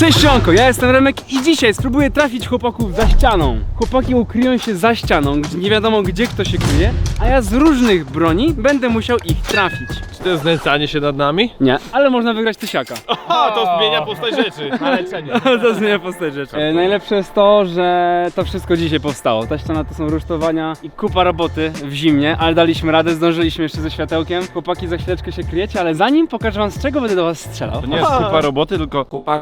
Cześć Sionko, ja jestem Remek i dzisiaj spróbuję trafić chłopaków za ścianą. Chłopaki ukryją się za ścianą, gdzie nie wiadomo gdzie kto się kryje, a ja z różnych broni będę musiał ich trafić. Czy to jest znęcanie się nad nami? Nie, ale można wygrać tysiaka. A, to zmienia postać rzeczy. Na leczenie. to zmienia postać rzeczy. E, najlepsze jest to, że to wszystko dzisiaj powstało. Ta ściana to są rusztowania i kupa roboty w zimnie, ale daliśmy radę, zdążyliśmy jeszcze ze światełkiem. Chłopaki za chwileczkę się kryjecie, ale zanim pokażę wam z czego będę do was strzelał. To nie jest kupa roboty, tylko kupa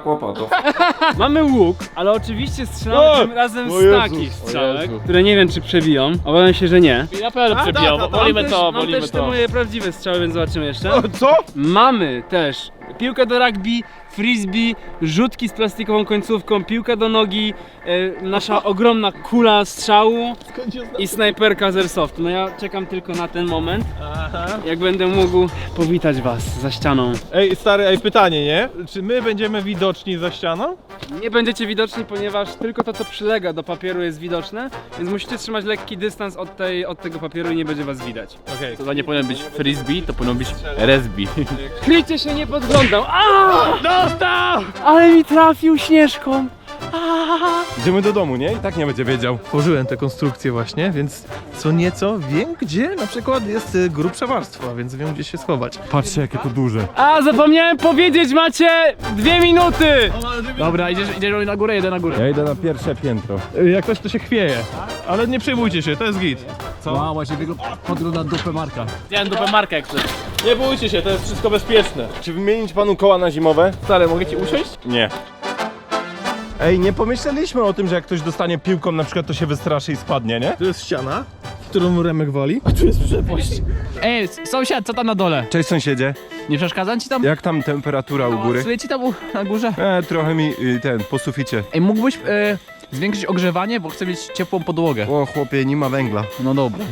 Mamy łuk, ale oczywiście strzelamy O! tym razem O z takich o strzałek, Jezu. które nie wiem czy przebiją. Obawiam się, że nie. Na pewno przebiją, bo wolimy mam to, też, mam wolimy też te to. moje prawdziwe strzały, więc zobaczymy jeszcze. Co? Mamy też piłkę do rugby, frisbee, rzutki z plastikową końcówką, piłkę do nogi, e, nasza ogromna kula strzału i snajperka z airsoft. No ja czekam tylko na ten moment, Aha. jak będę mógł powitać was za ścianą. Ej, stary, ej, pytanie, nie? Czy my będziemy widoczni za ścianą? Nie będziecie widoczni, ponieważ tylko to, co przylega do papieru jest widoczne, więc musicie trzymać lekki dystans od, tej, od tego papieru i nie będzie was widać. Okej. To nie powinno być frisbee, to powinno być resbee. Kryjcie się, nie podglądam. A! Dostał! Ale mi trafił śnieżką. Idziemy do domu, nie? I tak nie będzie wiedział. Tworzyłem tę konstrukcję właśnie, więc co nieco wiem, gdzie na przykład jest y, grubsza warstwa, więc wiem, gdzie się schować. Patrzcie, jakie to duże. A, zapomniałem powiedzieć, macie dwie minuty. Dobra, idziesz, idziesz na górę, jedę na górę. Ja idę na pierwsze piętro. Y, Jak ktoś to się chwieje. Ale nie przejmujcie się, to jest git. Co? Wow, właśnie podgląda dupę Marka. Widziałem dupę Marka jak chcesz. Nie bójcie się, to jest wszystko bezpieczne. Czy wymienić panu koła na zimowe? Stary, mogę ci usiąść? Nie. Ej, nie pomyśleliśmy o tym, że jak ktoś dostanie piłką, na przykład to się wystraszy i spadnie, nie? Tu jest ściana, którą Remek wali. A tu jest przepaść. Ej, sąsiad, co tam na dole? Cześć sąsiedzie. Nie przeszkadzam ci tam? Jak tam temperatura u góry? Słuchaj ci tam u, na górze? E, trochę mi y, ten, po suficie. Ej, mógłbyś e, zwiększyć ogrzewanie, bo chcę mieć ciepłą podłogę. O chłopie, nie ma węgla. No dobra.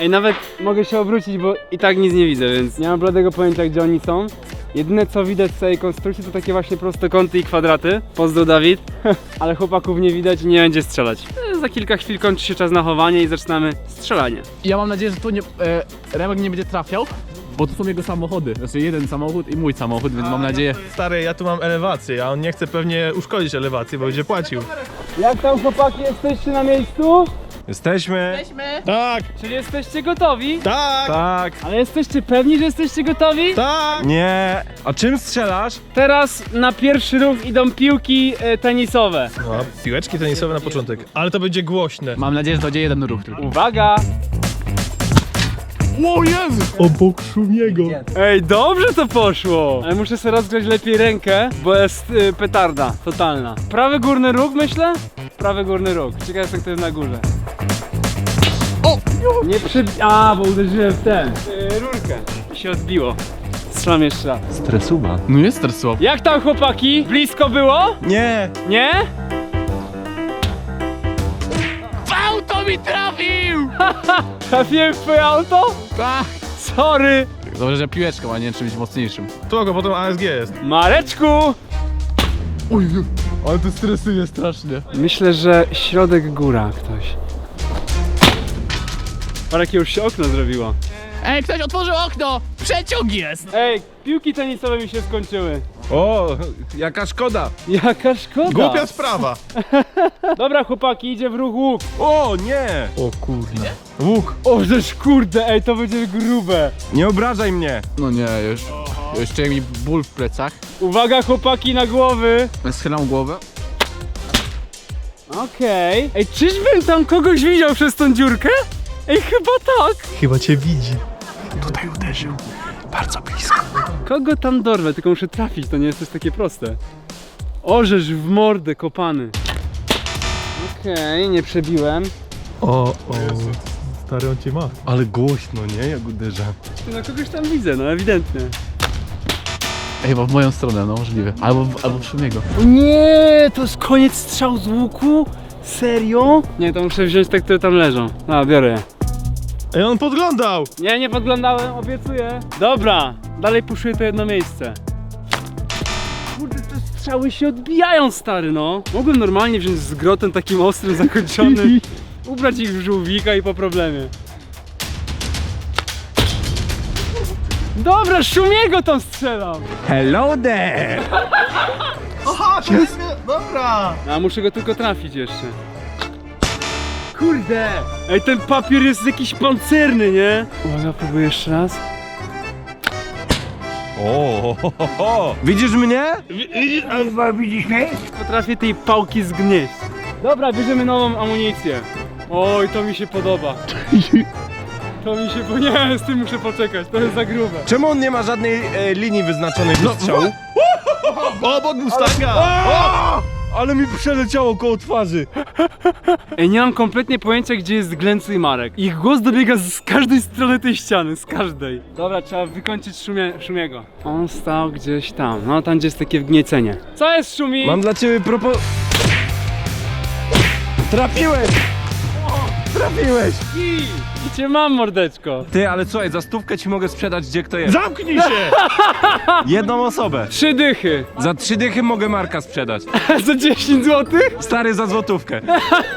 Ej, nawet mogę się obrócić, bo i tak nic nie widzę, więc nie mam bladego pojęcia, gdzie oni są. Jedyne co widać z całej konstrukcji to takie właśnie prostokąty i kwadraty. Pozdro Dawid. Ale chłopaków nie widać i nie będzie strzelać. E, Za kilka chwil kończy się czas na chowanie i zaczynamy strzelanie. Ja mam nadzieję, że tu nie, e, Remek nie będzie trafiał, bo tu są jego samochody. Znaczy jeden samochód i mój samochód, więc mam nadzieję... Stary, ja tu mam elewację, a on nie chce pewnie uszkodzić elewacji, bo będzie płacił. Jak tam chłopaki, jesteście na miejscu? Jesteśmy. Tak, Czyli jesteście gotowi? tak, Tak. Ale jesteście pewni, że jesteście gotowi? tak. Nie. A czym strzelasz? Teraz na pierwszy ruch idą piłki e, tenisowe. No, piłeczki tenisowe na początek. Ale to będzie głośne. Mam nadzieję, że to będzie jeden ruch tylko. Uwaga! O Jezu! Obok Szumiego. Ej, dobrze to poszło! Ale muszę sobie rozgrać lepiej rękę, bo jest y, petarda totalna. Prawy górny róg, myślę? Prawy górny róg. Ciekawe jestem, kto jest na górze. O! Nie przy... A, bo uderzyłem w ten. Y, rurkę. I się odbiło. Strzelam jeszcze raz. Stresuba. No jest stresuło. Jak tam chłopaki? Blisko było? Nie. Nie? Auto mi trafił! Trafiłem w twoje auto? Tak! Sorry! Dobrze, że piłeczką, a nie czymś mocniejszym. Tu go potem ASG jest. Mareczku! Oj, ale to stresuje strasznie. Myślę, że środek góra ktoś. Parę już się okno zrobiło. Ej, ktoś otworzył okno! Przeciąg jest! Ej, piłki tenisowe mi się skończyły. O, jaka szkoda. Jaka szkoda. Głupia sprawa. Dobra chłopaki, idzie w ruch łuk. O, nie. O kurde. Łuk. O, żeż kurde, ej, to będzie grube. Nie obrażaj mnie. No nie, już. Jeszcze mi ból w plecach. Uwaga chłopaki na głowy. Schylam głowę. Okej. Ej, czyżbym tam kogoś widział przez tą dziurkę? Ej, chyba tak. Chyba cię widzi. Kogo tam dorwę, tylko muszę trafić, to nie jest też takie proste. Orzesz w mordę kopany. Okej, nie przebiłem. O, o. Stary, on cię ma. Ale głośno, nie? Jak uderza. No kogoś tam widzę, no ewidentnie. Ej, chyba w moją stronę, no możliwe. Albo, w- albo w Szumiego. Nie, to jest koniec strzał z łuku? Serio? Nie, to muszę wziąć te, które tam leżą. A, biorę je. Ej, on podglądał. Nie, nie podglądałem, obiecuję. Dobra, dalej puszuję to jedno miejsce. Kurde, te strzały się odbijają, stary, no. Mogłem normalnie wziąć z grotem takim ostrym, zakończonym, ubrać ich w żółwika i po problemie. Dobra, Szumiego tam strzelam! Hello there. Aha, Jest! Dobra! A muszę go tylko trafić jeszcze. Kurde! Ej, ten papier jest jakiś pancerny, nie? Uwaga, próbuję jeszcze raz. O, ho, ho, ho. Widzisz mnie? Potrafię tej pałki zgnieść. Dobra, bierzemy nową amunicję. Oj, to mi się podoba. To mi się... po- Nie, z tym muszę poczekać, to jest za grube. Czemu on nie ma żadnej e, linii wyznaczonej do strzału? Obok Mustanga! O! Ale mi przeleciało koło twarzy. Ej, nie mam kompletnie pojęcia, gdzie jest Glencu i Marek. Ich głos dobiega z każdej strony tej ściany, z każdej. Dobra, trzeba wykończyć szumie, Szumiego. On stał gdzieś tam, no tam gdzie jest takie wgniecenie. Co jest Szumi? Mam dla ciebie propo... Trafiłeś! Trafiłeś! I cię mam, mordeczko. Ty, ale słuchaj, za stówkę ci mogę sprzedać gdzie kto jest. Zamknij się! Jedną osobę. Trzy dychy. Za trzy dychy mogę Marka sprzedać. Za 10 zł? Stary za złotówkę.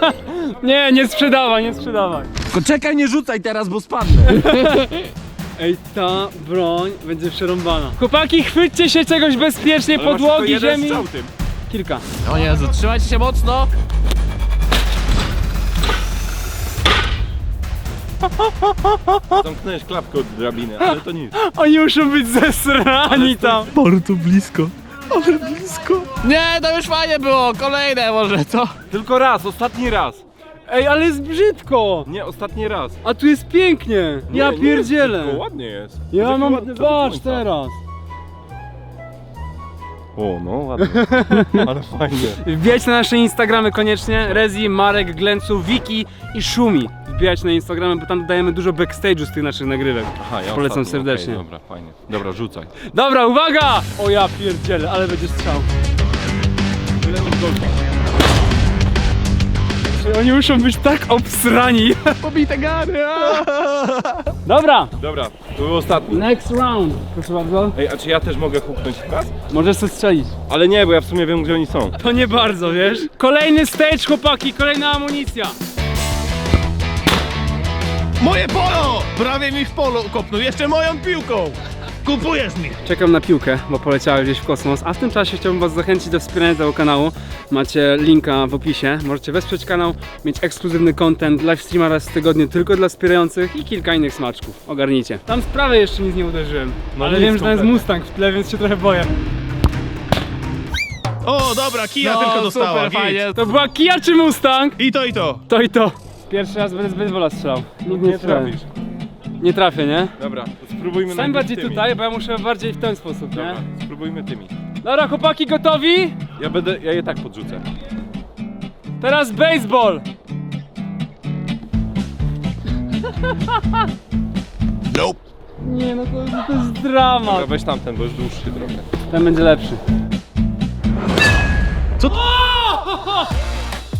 Nie, nie sprzedawaj, nie sprzedawaj. Tylko czekaj, nie rzucaj teraz, bo spadnę. Ej, ta broń będzie przerąbana. Chłopaki, chwyćcie się czegoś bezpiecznie, podłogi, ziemi. tym. Kilka. O Jezu, trzymajcie się mocno. Zamknąłeś klapkę od drabiny, ale to nic. Oni muszą być zesrani tam. Bardzo blisko. Ale blisko. Nie, to już fajnie było. Kolejne może, co? Tylko raz, ostatni raz. Ej, ale jest brzydko. Nie, ostatni raz. A tu jest pięknie. Nie, ja nie pierdzielę. jest brzydko, ładnie jest. ja Taki mam, ładny patrz końca. teraz. O, no ładnie. ale fajnie. Wbijajcie na nasze Instagramy koniecznie. Rezi, Marek, Glencu, Wiki i Szumi. Wbijajcie na Instagramy, bo tam dodajemy dużo backstage'u z tych naszych nagrywek. Aha, ja Polecam ostatni, serdecznie. okej, dobra, fajnie. Dobra, rzucaj. Dobra, uwaga! O ja pierdzielę, ale będzie strzał. Czy Oni muszą być tak obsrani. Pobite gary! Dobra, Dobra, to był ostatni. next round. Proszę bardzo. Ej, a czy ja też mogę huknąć w kas? Możesz sobie strzelić. Ale nie, bo ja w sumie wiem, gdzie oni są. To nie bardzo, wiesz? Kolejny stage, chłopaki, kolejna amunicja. Moje polo! Prawie mi w polu kopnął, jeszcze moją piłką! Kupujesz mi! Czekam na piłkę, bo poleciała gdzieś w kosmos, a w tym czasie chciałbym Was zachęcić do wspierania tego kanału. Macie linka w opisie, możecie wesprzeć kanał, mieć ekskluzywny content, livestreama raz w tygodniu tylko dla wspierających i kilka innych smaczków. Ogarnijcie. Tam sprawę jeszcze nic nie uderzyłem, No ale nic wiem, że tam jest kompletnie. Mustang w tle, więc się trochę boję. O, dobra, kija No, tylko dostała. super, git. fajnie. To była Kia czy Mustang? I to, i to. To i to. Pierwszy raz będę z baseballa strzelał. Nigdy nie, Nie trafisz. Nie trafię, nie? Dobra, to spróbujmy Stań najpierw bardziej tymi. tutaj, bo ja muszę bardziej w ten sposób, nie? Dobra, spróbujmy tymi. Dobra, chłopaki, gotowi? Ja będę, ja je tak podrzucę. Teraz baseball! Nie no to, to jest dramat. Dobra, weź tamten, bo już dłuższy trochę. Ten będzie lepszy.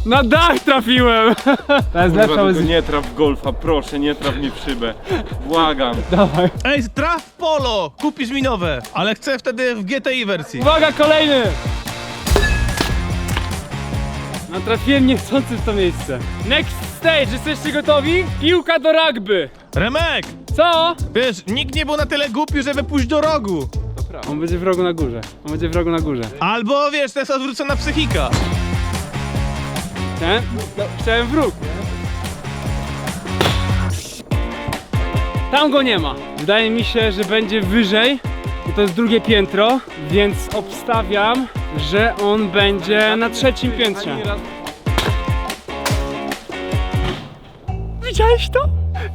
Na dach trafiłem! To jest lepsza Kurwa, nie traf w golfa, proszę, nie traf mi w szybę. Błagam. Dawaj. Ej, traf w polo! Kupisz mi nowe, ale chcę wtedy w GTI wersji. Uwaga, kolejny! Natrafiłem niechcący w to miejsce. Next stage, jesteście gotowi? Piłka do rugby. Remek! Co? Wiesz, nikt nie był na tyle głupi, żeby pójść do rogu. To prawda. On będzie w rogu na górze. On będzie w rogu na górze. Albo wiesz, to jest odwrócona psychika. Chciałem, no, chciałem wróg? Tam go nie ma. Wydaje mi się, że będzie wyżej. I to jest drugie piętro, więc obstawiam, że on będzie na trzecim piętrze. Widziałeś to?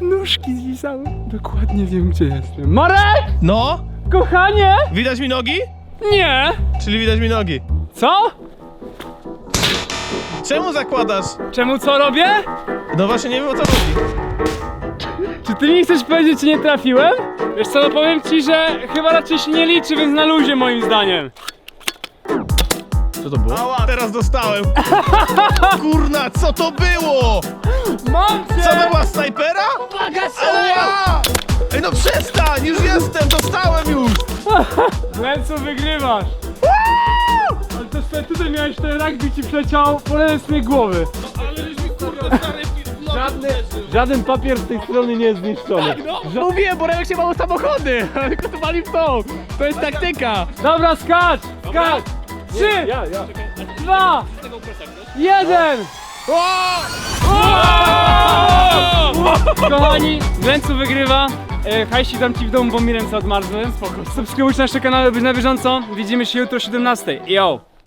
Nóżki zwisały. Dokładnie wiem, gdzie jestem. Marek! No, Kochanie! widać mi nogi? Nie! Czyli widać mi nogi. Co? Czemu zakładasz? Czemu co robię? No właśnie nie wiem o co chodzi. Czy ty mi chcesz powiedzieć, czy nie trafiłem? Wiesz co, no powiem ci, że chyba raczej się nie liczy, więc na luzie moim zdaniem. Co to było? Ała, teraz dostałem. Kurna, co to było? Mam cię! Co to była snajpera? Ała! Ej no przestań, już jestem, dostałem już. Lencu wygrywasz! Ale sobie tutaj miałeś ten rugby ci przeciął po lewej stronie głowy. Żadny, żaden papier z tej strony nie jest zniszczony. Mówiłem, bo Remek się mało samochody, tylko to wali w tą. To jest taktyka. Dobra, skacz! Skacz! Trzy! Ja, ja. dwa, jeden! Kochani, Glencu wygrywa. E, Hajsi dam ci w domu, bo mi ręce odmarzły. Subskrybujcie nasze kanały, być na bieżąco. Widzimy się jutro o 17. Yo!